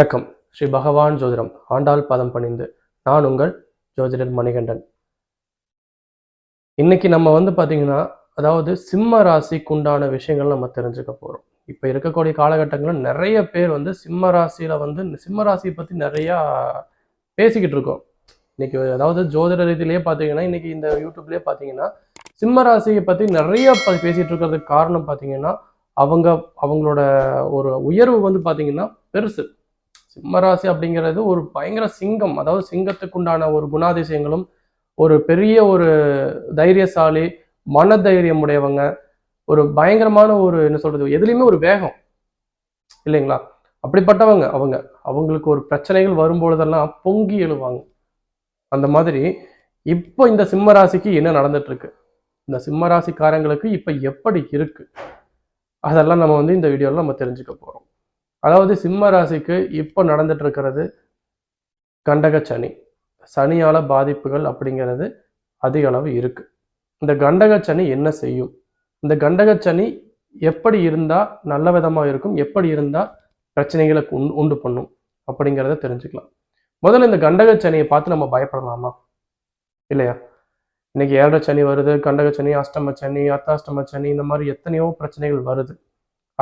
வணக்கம். ஸ்ரீ பகவான் ஜோதிடம் ஆண்டாள் பதம் பணிந்து நான் உங்கள் ஜோதிடர் மணிகண்டன். இன்னைக்கு நம்ம வந்து பாத்தீங்கன்னா அதாவது சிம்ம ராசிக்கு உண்டான விஷயங்கள் நம்ம தெரிஞ்சுக்க போறோம். இப்போ இருக்கக்கூடிய காலகட்டங்களில் நிறைய பேர் வந்து சிம்ம ராசியில் வந்து சிம்ம ராசியை பத்தி நிறையா பேசிக்கிட்டு இருக்கோம். இன்னைக்கு அதாவது ஜோதிட ரீதியிலேயே பார்த்தீங்கன்னா இன்னைக்கு இந்த யூடியூப்லேயே பார்த்தீங்கன்னா சிம்ம ராசியை பத்தி நிறைய பேசிகிட்டு பேசிட்டு இருக்கிறதுக்கு காரணம் பார்த்தீங்கன்னா அவங்க அவங்களோட ஒரு உயர்வு வந்து பார்த்தீங்கன்னா பெருசு. சிம்மராசி அப்படிங்கிறது ஒரு பயங்கர சிங்கம். அதாவது சிங்கத்துக்குண்டான ஒரு குணாதிசயங்களும் ஒரு பெரிய ஒரு தைரியசாலி மனதைரியம் உடையவங்க ஒரு பயங்கரமான ஒரு என்ன சொல்றது எதுலேயுமே ஒரு வேகம். இல்லைங்களா? அப்படிப்பட்டவங்க அவங்க அவங்களுக்கு ஒரு பிரச்சனைகள் வரும்பொழுதெல்லாம் பொங்கி எழுவாங்க. அந்த மாதிரி இப்போ இந்த சிம்ம ராசிக்கு என்ன நடந்துட்டு இருக்கு இந்த சிம்ம ராசிக்காரங்களுக்கு இப்போ எப்படி இருக்கு? அதெல்லாம் நம்ம வந்து இந்த வீடியோவில் நம்ம தெரிஞ்சுக்க போகிறோம் அதாவது சிம்ம ராசிக்கு இப்போ நடந்துட்டு இருக்கிறது கண்டக சனி. சனியால பாதிப்புகள் அப்படிங்கிறது அதிக அளவு இருக்கு. இந்த கண்டக சனி என்ன செய்யும்? இந்த கண்டக சனி எப்படி இருந்தா நல்ல விதமா இருக்கும்? எப்படி இருந்தா பிரச்சனைகளை உண்டு உண்டு பண்ணும்? அப்படிங்கிறத தெரிஞ்சுக்கலாம். முதல்ல இந்த கண்டக சனியை பார்த்து நம்ம பயப்படலாமா? இல்லையா? இன்னைக்கு ஏழரை சனி வருது கண்டக சனி அஷ்டம சனி அர்த்தாஷ்டம சனி இந்த மாதிரி எத்தனையோ பிரச்சனைகள் வருது.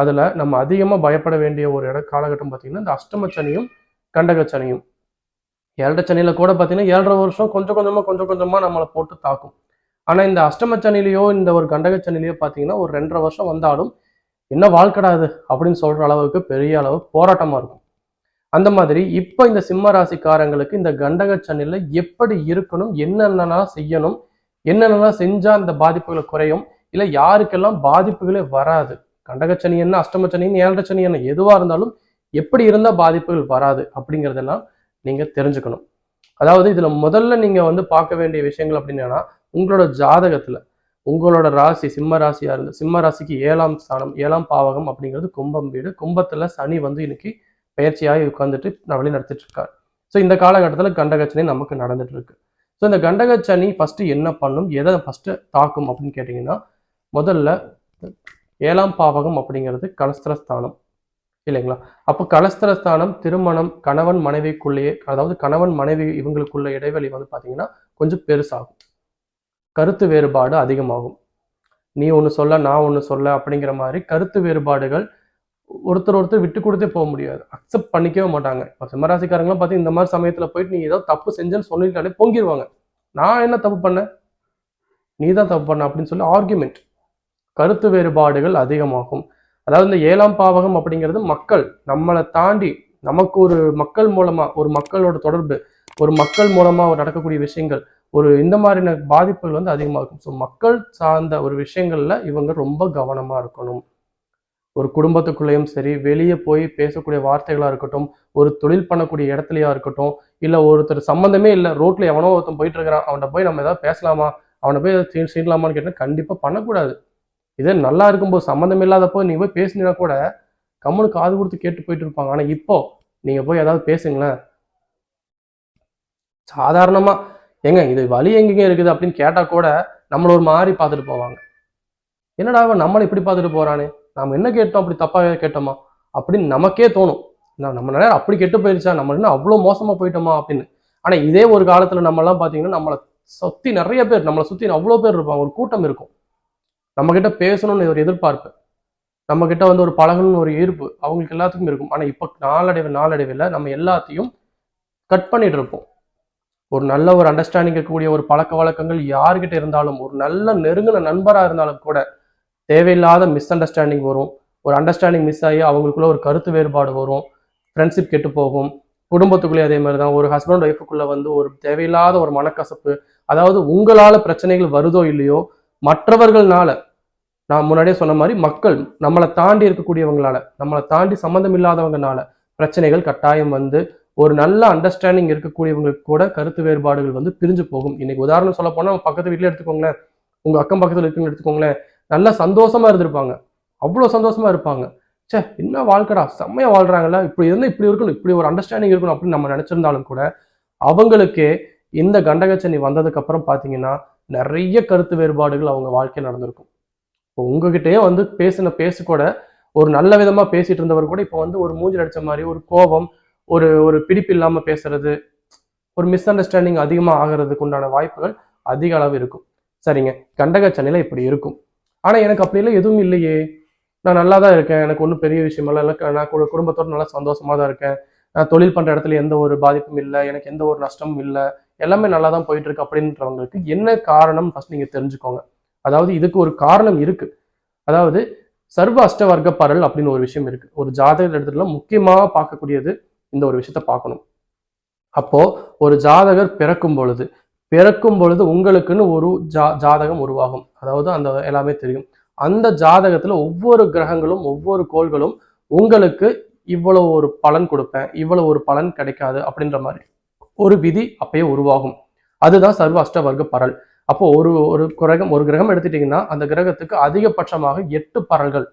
அதில் நம்ம அதிகமாக பயப்பட வேண்டிய ஒரு இட காலகட்டம் பார்த்தீங்கன்னா இந்த அஷ்டம சனியும் கண்டக சனியும். ஏழரை சனியில கூட பார்த்தீங்கன்னா ஏழரை வருஷம் கொஞ்சம் கொஞ்சமாக கொஞ்சம் கொஞ்சமாக நம்மளை போட்டு தாக்கும். ஆனால் இந்த அஷ்டம இந்த ஒரு கண்டக சனிலையோ பார்த்தீங்கன்னா ஒரு ரெண்டரை வருஷம் வந்தாலும் என்ன வாழ்க்கடாது அப்படின்னு சொல்கிற அளவுக்கு பெரிய அளவு போராட்டமாக இருக்கும். அந்த மாதிரி இப்போ இந்த சிம்ம ராசிக்காரங்களுக்கு இந்த கண்டக சனில எப்படி இருக்கணும் என்னென்னலாம் செய்யணும் என்னென்னலாம் செஞ்சால் இந்த பாதிப்புகளை குறையும் இல்லை யாருக்கெல்லாம் பாதிப்புகளே வராது கண்டகச்சனி என்ன அஷ்டமச்சனின்னு ஏழரை என்ன இருந்தாலும் எப்படி இருந்தால் பாதிப்புகள் வராது அப்படிங்கிறதெல்லாம் நீங்கள் தெரிஞ்சுக்கணும். அதாவது இதில் முதல்ல நீங்கள் வந்து பார்க்க வேண்டிய விஷயங்கள் அப்படின்னா உங்களோட ஜாதகத்தில் உங்களோட ராசி சிம்ம ராசியாக இருந்து சிம்ம ராசிக்கு ஏழாம் ஸ்தானம் ஏழாம் பாவகம் அப்படிங்கிறது கும்பம் வீடு. கும்பத்தில் சனி வந்து இன்னைக்கு பயிற்சியாகி உட்காந்துட்டு வழி நடத்திட்டு இருக்காரு ஸோ இந்த காலகட்டத்தில் கண்டகச்சனி நமக்கு நடந்துட்டு இருக்கு ஸோ இந்த கண்டகச்சனி ஃபஸ்ட்டு என்ன பண்ணும் எதை ஃபஸ்ட்டு தாக்கும் அப்படின்னு கேட்டிங்கன்னா முதல்ல ஏழாம் பாவகம் அப்படிங்கிறது கலஸ்திரஸ்தானம். இல்லைங்களா? அப்போ கலஸ்திரஸ்தானம் திருமணம் கணவன் மனைவிக்குள்ளேயே அதாவது கணவன் மனைவி இவங்களுக்குள்ள இடைவெளி வந்து பார்த்தீங்கன்னா கொஞ்சம் பெருசாகும். கருத்து வேறுபாடு அதிகமாகும். நீ ஒன்று சொல்ல நான் ஒன்று சொல்ல அப்படிங்கிற மாதிரி கருத்து வேறுபாடுகள் ஒருத்தர் ஒருத்தர் விட்டு கொடுத்தே போக முடியாது. அக்செப்ட் பண்ணிக்கவே மாட்டாங்க. இப்போ சிம்மராசிக்காரங்களாம் பார்த்து இந்த மாதிரி சமயத்தில் போயிட்டு நீ ஏதோ தப்பு செஞ்சேன்னு சொல்லிட்டாலே பொங்கிடுவாங்க நான் என்ன தப்பு பண்ணேன்? நீ தான் தப்பு பண்ண அப்படின்னு சொல்லி ஆர்குமெண்ட் கருத்து வேறுபாடுகள் அதிகமாகும். அதாவது இந்த ஏழாம் பாவகம் அப்படிங்கிறது மக்கள் நம்மளை தாண்டி நமக்கு ஒரு மக்கள் மூலமா ஒரு மக்களோட தொடர்பு ஒரு மக்கள் மூலமா நடக்கக்கூடிய விஷயங்கள் ஒரு இந்த மாதிரியான பாதிப்புகள் வந்து அதிகமாக இருக்கும் ஸோ மக்கள் சார்ந்த ஒரு விஷயங்கள்ல இவங்க ரொம்ப கவனமா இருக்கணும். ஒரு குடும்பத்துக்குள்ளேயும் சரி வெளியே போய் பேசக்கூடிய வார்த்தைகளாக இருக்கட்டும் ஒரு தொழில் பண்ணக்கூடிய இடத்துலையா இருக்கட்டும் இல்லை ஒருத்தர் சம்மந்தமே இல்லை ரோட்ல எவனோ ஒருத்தன் போயிட்டு இருக்கிறான் அவன்கிட்ட போய் நம்ம ஏதாவது பேசலாமா அவனை போய் ஏதாவது சீ- சீண்டலாமான்னு கேட்டால் கண்டிப்பாக பண்ணக்கூடாது. இதே நல்லா இருக்கும்போது சம்மந்தம் இல்லாதப்போ நீங்க போய் பேசுனீங்கன்னா கூட கம்முனு காது கொடுத்து கேட்டு போயிட்டு இருப்பாங்க. ஆனா இப்போ நீங்க போய் ஏதாவது பேசுங்களேன். சாதாரணமா ஏங்க இது வழி எங்கெங்க இருக்குது அப்படின்னு கேட்டா கூட நம்மள ஒரு மாதிரி பார்த்துட்டு போவாங்க. என்னடா நம்மளை இப்படி பார்த்துட்டு போறானே? நாம என்ன கேட்டோம்? அப்படி தப்பா கேட்டோமா? அப்படின்னு நமக்கே தோணும். நான் நம்ம நேரம் அப்படி கெட்டு போயிருச்சா? நம்ம என்ன அவ்வளோ மோசமா போயிட்டோமா? அப்படின்னு. ஆனா இதே ஒரு காலத்துல நம்ம எல்லாம் பாத்தீங்கன்னா நம்மளை சுத்தி நிறைய பேர் நம்மளை சுத்தி அவ்வளோ பேர் இருப்பாங்க. ஒரு கூட்டம் இருக்கும். நம்ம கிட்ட பேசணும்னு ஒரு எதிர்பார்ப்பு. நம்ம கிட்ட வந்து ஒரு பழகணும்னு ஒரு ஈர்ப்பு அவங்களுக்கு எல்லாத்துக்கும் இருக்கும். ஆனா இப்போ நாளடைவு நாளடைவில் நம்ம எல்லாத்தையும் கட் பண்ணிட்டு இருப்போம். ஒரு நல்ல ஒரு அண்டர்ஸ்டாண்டிங் இருக்கக்கூடிய ஒரு பழக்க வழக்கங்கள் யார்கிட்ட இருந்தாலும் ஒரு நல்ல நெருங்கின நண்பராக இருந்தாலும் கூட தேவையில்லாத மிஸ் அண்டர்ஸ்டாண்டிங் வரும். ஒரு அண்டர்ஸ்டாண்டிங் மிஸ் ஆகி அவங்களுக்குள்ள ஒரு கருத்து வேறுபாடு வரும். ஃப்ரெண்ட்ஷிப் கெட்டு போகும். குடும்பத்துக்குள்ளே அதே மாதிரி தான் ஒரு ஹஸ்பண்ட் ஒய்ஃபுக்குள்ளே வந்து ஒரு தேவையில்லாத ஒரு மனக்கசப்பு அதாவது உங்களால் பிரச்சனைகள் வருதோ இல்லையோ மற்றவர்கள்னால நான் முன்னாடியே சொன்ன மாதிரி மக்கள் நம்மளை தாண்டி இருக்கக்கூடியவங்களால நம்மளை தாண்டி சம்மந்தம் இல்லாதவங்கனால பிரச்சனைகள் கட்டாயம் வந்து ஒரு நல்ல அண்டர்ஸ்டாண்டிங் இருக்கக்கூடியவங்களுக்கு கூட கருத்து வேறுபாடுகள் வந்து பிரிஞ்சு போகும். இன்னைக்கு உதாரணம் சொல்ல போனால் நம்ம பக்கத்து வீட்டில் எடுத்துக்கோங்களேன். உங்க அக்கம் பக்கத்தில் இருக்குன்னு எடுத்துக்கோங்களேன். நல்லா சந்தோஷமா இருந்திருப்பாங்க. அவ்வளோ சந்தோஷமா இருப்பாங்க. ச்சே என்ன வாழ்க்கடா? செம்மையா வாழ்றாங்கல்ல. இப்படி இருந்தால் இப்படி இருக்கணும் இப்படி ஒரு அண்டர்ஸ்டாண்டிங் இருக்கணும் அப்படின்னு நம்ம நினைச்சிருந்தாலும் கூட அவங்களுக்கே இந்த கண்டகச்சனி வந்ததுக்கு அப்புறம் நிறைய கருத்து வேறுபாடுகள் அவங்க வாழ்க்கையில் நடந்திருக்கும். இப்போ உங்ககிட்டயே வந்து பேசின பேசு கூட ஒரு நல்ல விதமா பேசிட்டு இருந்தவர் கூட இப்போ வந்து ஒரு மூஞ்சில் அடிச்ச மாதிரி ஒரு கோபம் ஒரு ஒரு பிடிப்பு இல்லாம பேசுறது ஒரு மிஸ் அண்டர்ஸ்டாண்டிங் அதிகமா ஆகிறதுக்கு உண்டான வாய்ப்புகள் அதிக அளவு இருக்கும். சரிங்க. கண்டக சனியில இப்படி இருக்கும். ஆனா எனக்கு அப்படிலாம் எதுவும் இல்லையே. நான் நல்லா தான் இருக்கேன். எனக்கு ஒன்றும் பெரிய விஷயமெல்லாம் இல்லை. நான் குடும்பத்தோடு குடும்பத்தோட நல்லா சந்தோஷமா தான் இருக்கேன். நான் தொழில் பண்ற இடத்துல எந்த ஒரு பாதிப்பும் இல்லை. எனக்கு எந்த ஒரு நஷ்டமும் இல்லை. எல்லாமே நல்லா தான் போயிட்டு இருக்கு அப்படின்றவங்களுக்கு என்ன காரணம் ஃபர்ஸ்ட் நீங்க தெரிஞ்சுக்கோங்க. அதாவது இதுக்கு ஒரு காரணம் இருக்கு. அதாவது சர்வ அஷ்டவர்க்க பரல் அப்படின்னு ஒரு விஷயம் இருக்கு. ஒரு ஜாதக இடத்துல முக்கியமாக பார்க்கக்கூடியது இந்த ஒரு விஷயத்த பார்க்கணும். அப்போ ஒரு ஜாதகர் பிறக்கும் பொழுது பிறக்கும் பொழுது உங்களுக்குன்னு ஒரு ஜா ஜாதகம் உருவாகும். அதாவது அந்த எல்லாமே தெரியும். அந்த ஜாதகத்துல ஒவ்வொரு கிரகங்களும் ஒவ்வொரு கோள்களும் உங்களுக்கு இவ்வளவு ஒரு பலன் கொடுப்பேன் இவ்வளவு ஒரு பலன் கிடைக்காது அப்படின்ற மாதிரி ஒரு விதி அப்பயே உருவாகும். அதுதான் சர்வ அஷ்டவர்க்க பரல். அப்போ ஒரு ஒரு கிரகம் ஒரு கிரகம் எடுத்துட்டீங்கன்னா அந்த கிரகத்துக்கு அதிகபட்சமாக எட்டு பரல்கள்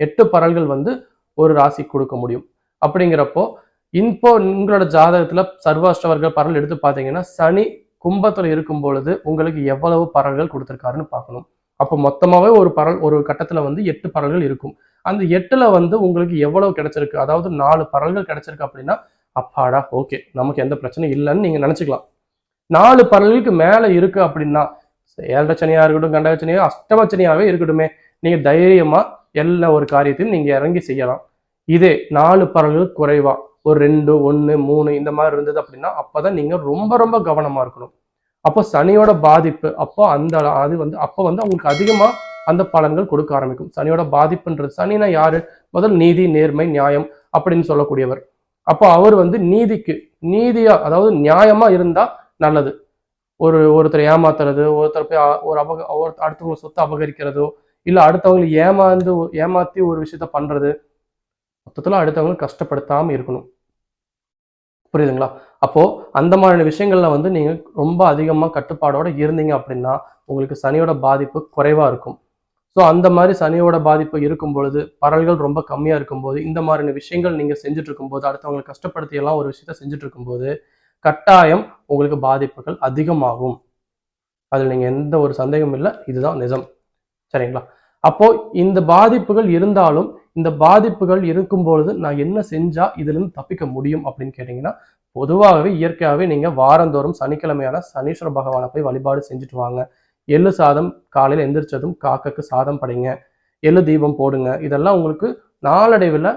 எட்டு பரல்கள் வந்து ஒரு ராசி கொடுக்க முடியும். அப்படிங்கிறப்போ இப்போ உங்களோட ஜாதகத்துல சர்வாஷ்டவர்கள் பரல் எடுத்து பார்த்தீங்கன்னா சனி கும்பத்துல இருக்கும் பொழுது உங்களுக்கு எவ்வளவு பரல்கள் கொடுத்துருக்காருன்னு பார்க்கணும். அப்போ மொத்தமாகவே ஒரு பரல் ஒரு கட்டத்துல வந்து எட்டு பரல்கள் இருக்கும். அந்த எட்டுல வந்து உங்களுக்கு எவ்வளவு கிடைச்சிருக்கு? அதாவது நாலு பரல்கள் கிடைச்சிருக்கு அப்படின்னா அப்பாடா ஓகே நமக்கு எந்த பிரச்சனையும் இல்லைன்னு நீங்க நினைச்சுக்கலாம். நாலு பரல்களுக்கு மேலே இருக்கு அப்படின்னா ஏழரை சனியா இருக்கட்டும் கண்டக சனியா அஷ்டம சனியாவே இருக்கட்டுமே. நீங்க தைரியமா எல்லா ஒரு காரியத்தையும் நீங்க இறங்கி செய்யலாம். இதே நாலு பரல்கள் குறைவா. ஒரு ரெண்டு ஒன்று மூணு இந்த மாதிரி இருந்தது அப்படின்னா அப்போதான் நீங்க ரொம்ப ரொம்ப கவனமா இருக்கணும். அப்போ சனியோட பாதிப்பு அப்போ அந்த அது வந்து அப்போ வந்து அவங்களுக்கு அதிகமா அந்த பலன்கள் கொடுக்க ஆரம்பிக்கும். சனியோட பாதிப்புன்றது சனினா யாரு? முதல் நீதி நேர்மை நியாயம் அப்படின்னு சொல்லக்கூடியவர். அப்போ அவர் வந்து நீதிக்கு நீதியா அதாவது நியாயமா இருந்தா நல்லது. ஒரு ஒருத்தர் ஏமாத்துறது ஒருத்தர் போய் ஒரு அபக ஒரு அடுத்தவங்க சொத்தை அபகரிக்கிறதோ இல்லை அடுத்தவங்களை ஏமாந்து ஏமாத்தி ஒரு விஷயத்த பண்றது மொத்தத்துல அடுத்தவங்களை கஷ்டப்படுத்தாமல் இருக்கணும். புரியுதுங்களா? அப்போ அந்த மாதிரியான விஷயங்கள்ல வந்து நீங்க ரொம்ப அதிகமா கட்டுப்பாடோட இருந்தீங்க அப்படின்னா உங்களுக்கு சனியோட பாதிப்பு குறைவா இருக்கும். ஸோ அந்த மாதிரி சனியோட பாதிப்பு இருக்கும் பொழுது பரல்கள் ரொம்ப கம்மியா இருக்கும்போது இந்த மாதிரியான விஷயங்கள் நீங்க செஞ்சுட்டு இருக்கும்போது அடுத்தவங்களை கஷ்டப்படுத்தி எல்லாம் ஒரு விஷயத்த செஞ்சுட்டு இருக்கும்போது கட்டாயம் உங்களுக்கு பாதிப்புகள் அதிகமாகும். அதில் நீங்கள் எந்த ஒரு சந்தேகமும் இல்லை. இதுதான் நிஜம். சரிங்களா? அப்போ இந்த பாதிப்புகள் இருந்தாலும் இந்த பாதிப்புகள் இருக்கும் பொழுது நான் என்ன செஞ்சா இதுலேருந்து தப்பிக்க முடியும் அப்படின்னு கேட்டீங்கன்னா பொதுவாகவே இயற்கையாகவே நீங்க வாரந்தோறும் சனிக்கிழமையான சனீஸ்வர பகவானை போய் வழிபாடு செஞ்சுட்டு வாங்க. எள்ளு சாதம் காலையில் எந்திரிச்சதும் காக்கக்கு சாதம் படைங்க. எள்ளு தீபம் போடுங்க. இதெல்லாம் உங்களுக்கு நாளடைவில்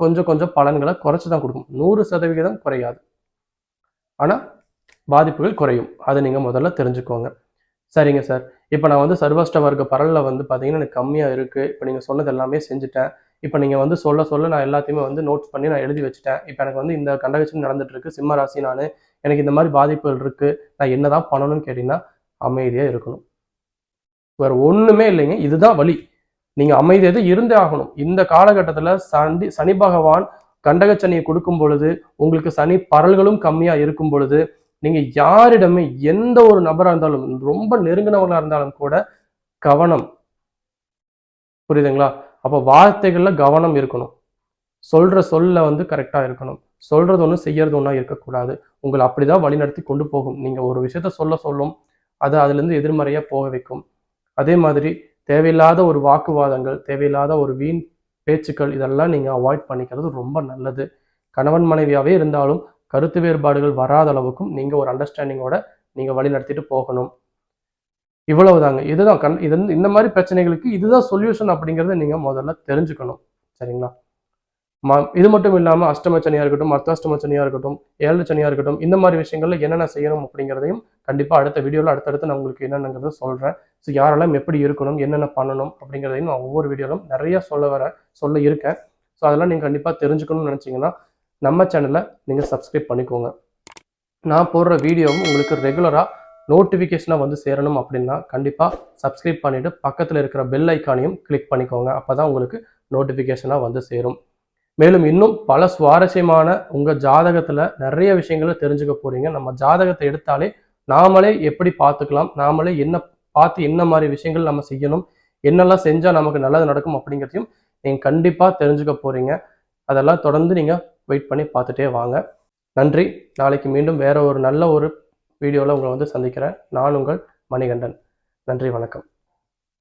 கொஞ்சம் கொஞ்சம் பலன்களை குறைச்சி தான் கொடுக்கும். நூறு சதவிகிதம் குறையாது. ஆனால் பாதிப்புகள் குறையும். அதை நீங்கள் முதல்ல தெரிஞ்சுக்கோங்க. சரிங்க சார் இப்போ நான் வந்து சர்வஸ்ட வர்க்க பரல்ல வந்து பார்த்தீங்கன்னா எனக்கு கம்மியாக இருக்குது இப்போ நீங்கள் சொன்னது எல்லாமே செஞ்சுட்டேன். இப்போ நீங்கள் வந்து சொல்ல சொல்ல நான் எல்லாத்தையுமே வந்து நோட்ஸ் பண்ணி நான் எழுதி வச்சுட்டேன். இப்போ எனக்கு வந்து இந்த கண்டகச்சம் நடந்துட்டு இருக்கு. சிம்ம ராசி நான். எனக்கு இந்த மாதிரி பாதிப்புகள் இருக்குது நான் என்னதான் பண்ணணும்னு கேட்டிங்கன்னா அமைதியாக இருக்கணும். வேறு ஒன்றுமே இல்லைங்க. இதுதான் வழி நீங்கள் அமைதியாக இருந்தே ஆகணும். இந்த காலகட்டத்தில் சண்டி சனி பகவான் கண்டகச்சனியை கொடுக்கும் பொழுது உங்களுக்கு சனி பரல்களும் கம்மியா இருக்கும் பொழுது நீங்க யாரிடமே எந்த ஒரு நபரா இருந்தாலும் ரொம்ப நெருங்கினவங்களா இருந்தாலும் கூட கவனம். புரியுதுங்களா? அப்போ வார்த்தைகள்ல கவனம் இருக்கணும். சொல்ற சொல்ல வந்து கரெக்டா இருக்கணும். சொல்றது ஒன்று செய்யறது ஒன்றா இருக்கக்கூடாது. உங்களை அப்படிதான் வழிநடத்தி கொண்டு போகும். நீங்க ஒரு விஷயத்த சொல்ல சொல்லும் அது அதுல இருந்து எதிர்மறையா போக வைக்கும். அதே மாதிரி தேவையில்லாத ஒரு வாக்குவாதங்கள் தேவையில்லாத ஒரு வீண் பேச்சுக்கள் இதெல்லாம் நீங்கள் அவாய்ட் பண்ணிக்கிறது ரொம்ப நல்லது. கணவன் மனைவியாகவே இருந்தாலும் கருத்து வேறுபாடுகள் வராத அளவுக்கும் நீங்கள் ஒரு அண்டர்ஸ்டாண்டிங்கோட நீங்கள் வழி நடத்திட்டு போகணும். இவ்வளவு தாங்க இதுதான் கண் இது வந்து- இந்த மாதிரி பிரச்சனைகளுக்கு இதுதான் சொல்யூஷன் அப்படிங்கிறத நீங்கள் முதல்ல தெரிஞ்சுக்கணும். சரிங்களா? ம- இது மட்டும் இல்லாமல் அஷ்டம இருக்கட்டும் அர்த்தாஷ்டம சனியா இருக்கட்டும் ஏழு சனியாக இருக்கட்டும் இந்த மாதிரி விஷயங்கள்ல என்னென்ன செய்யணும் அப்படிங்கிறதையும் கண்டிப்பாக அடுத்த வீடியோவில் அடுத்தடுத்து நான் உங்களுக்கு என்னென்னங்கிறத சொல்கிறேன் ஸோ யாரெல்லாம் எப்படி இருக்கணும் என்னென்ன பண்ணணும் அப்படிங்கிறதையும் நான் ஒவ்வொரு வீடியோலும் நிறைய சொல்ல வர சொல்ல இருக்கேன். ஸோ அதெல்லாம் நீங்கள் கண்டிப்பாக தெரிஞ்சுக்கணும்னு நினச்சிங்கன்னா நம்ம சேனலை நீங்கள் சப்ஸ்கிரைப் பண்ணிக்கோங்க. நான் போடுற வீடியோவும் உங்களுக்கு ரெகுலராக நோட்டிஃபிகேஷனாக வந்து சேரணும் அப்படின்னா கண்டிப்பாக சப்ஸ்கிரைப் பண்ணிவிட்டு பக்கத்தில் இருக்கிற பெல் ஐக்கானையும் கிளிக் பண்ணிக்கோங்க. அப்போ தான் உங்களுக்கு நோட்டிஃபிகேஷனாக வந்து சேரும். மேலும் இன்னும் பல சுவாரஸ்யமான உங்கள் ஜாதகத்தில் நிறைய விஷயங்களை தெரிஞ்சுக்க போகிறீங்க நம்ம ஜாதகத்தை எடுத்தாலே நாமளே எப்படி பார்த்துக்கலாம் நாமளே என்ன பார்த்து என்ன மாதிரி விஷயங்கள் நம்ம செய்யணும் என்னெல்லாம் செஞ்சால் நமக்கு நல்லது நடக்கும் அப்படிங்கிறதையும் நீங்கள் கண்டிப்பாக தெரிஞ்சுக்க போகிறீங்க அதெல்லாம் தொடர்ந்து நீங்கள் வெயிட் பண்ணி பார்த்துட்டே வாங்க. நன்றி. நாளைக்கு மீண்டும் வேற ஒரு நல்ல ஒரு வீடியோவில் உங்களை வந்து சந்திக்கிறேன். நான் உங்கள் மணிகண்டன். நன்றி வணக்கம்.